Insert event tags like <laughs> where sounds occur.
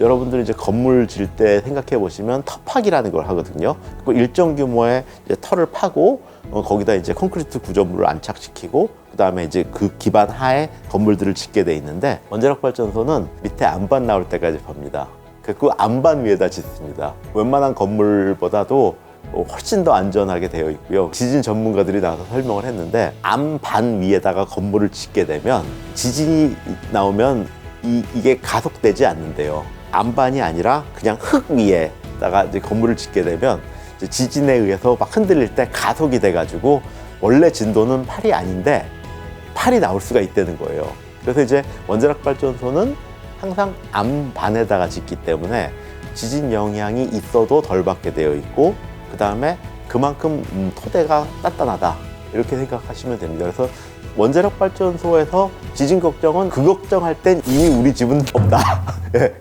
여러분들이 이제 건물 질 때 생각해 보시면 터파기라는 걸 하거든요. 그 일정 규모의 터를 파고 어, 거기다 이제 콘크리트 구조물을 안착시키고 그다음에 이제 그 기반 하에 건물들을 짓게 돼 있는데 원자력 발전소는 밑에 안반 나올 때까지 팝니다. 그 안반 위에다 짓습니다. 웬만한 건물보다도 어, 훨씬 더 안전하게 되어 있고요. 지진 전문가들이 나와서 설명을 했는데 안반 위에다가 건물을 짓게 되면 지진이 나오면 이, 이게 가속되지 않는데요. 안반이 아니라 그냥 흙 위에다가 이제 건물을 짓게 되면 지진에 의해서 막 흔들릴 때 가속이 돼가지고 원래 진도는 8이 아닌데 8이 나올 수가 있다는 거예요. 그래서 이제 원자력 발전소는 항상 안반에다가 짓기 때문에 지진 영향이 있어도 덜 받게 되어 있고 그 다음에 그만큼 음, 토대가 단단하다 이렇게 생각하시면 됩니다. 그래서 원자력 발전소에서 지진 걱정은 그 걱정할 땐 이미 우리 집은 없다. <laughs> 예,